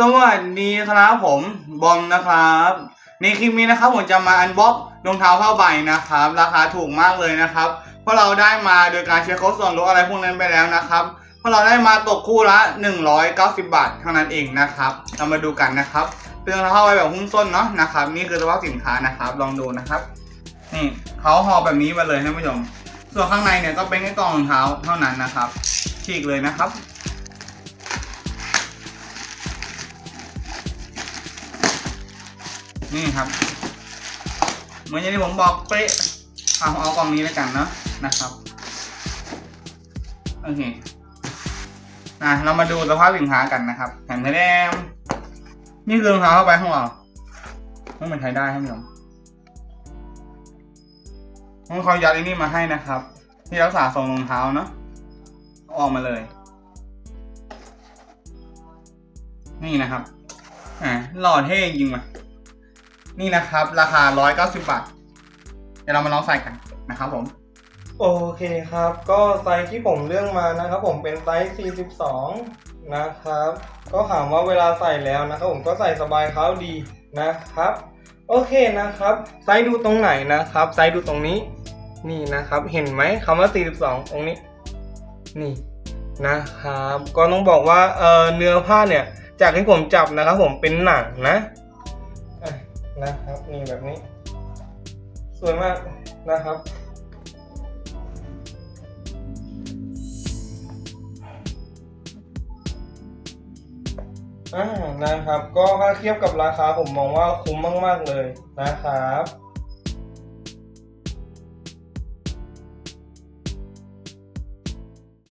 สวัสดีครับผมบอมนะครับ ในคลิปนี้นะครับผมจะมาอันบ็อกรองเท้าผ้าใบนะครับ ราคาถูกมากเลยนะครับ เพราะเราได้มาโดยการใช้โค้ดส่วนลดอะไรพวกนั้นไปแล้วนะครับเพราะเราได้มาตกคู่ละ 190 บาทเท่านั้นเองนะครับ เรามาดูกันนะครับเป็นรองเท้าผ้าใบแบบหุ้มส้นเนาะนะครับ นี่คือสภาพสินค้านะครับ ลองดูนะครับนี่เขาห่อแบบนี้มาเลยท่านผู้ชมส่วนข้างในเนี่ยก็เป็นแค่กล่องรองเท้าเท่านั้นนะครับฉีกเลยนะครับ นี่ครับ เหมือนอย่างที่ผมบอกเป๊ะเอาเอากล่องนี้แล้วกันเนาะนะครับโอเคอะเรามาดูสภาพสินค้ากันนะครับแผ่นแดงนี่คือรองเท้าเข้าไปของเราต้องมันใช้ได้ครับผมต้องเขายัดอ้นี่มาให้นะครับ ที่รักษาทรงรองเท้าเนาะออกมาเลย นี่นะครับ อ่าหล่อเท่จริงๆว่ะ นี่นะครับ ราคา 190 บาท เดี๋ยวเรามาลองใส่กันนะครับผม โอเคครับ ก็ไซส์ที่ผมเลือกมานะครับ ผมเป็นไซส์ 42 นะครับ ก็ถามว่าเวลาใส่แล้วนะครับ ผมก็ใส่สบายเท้าดีนะครับ โอเคนะครับ ไซส์ดูตรงไหนนะครับ ไซส์ดูตรงนี้ นี่นะครับ เห็นไหมคำว่า 42 ตรงนี้ นี่นะครับ ก็ต้องบอกว่าเออเนื้อผ้าเนี่ย จากที่ผมจับนะครับ ผมเป็นหนังนะอะ นะครับนี่แบบนี้ สวยมากนะครับอ่านะครับ ก็ถ้าเทียบกับราคาผมมองว่าคุ้มมาก ๆ เลยนะครับ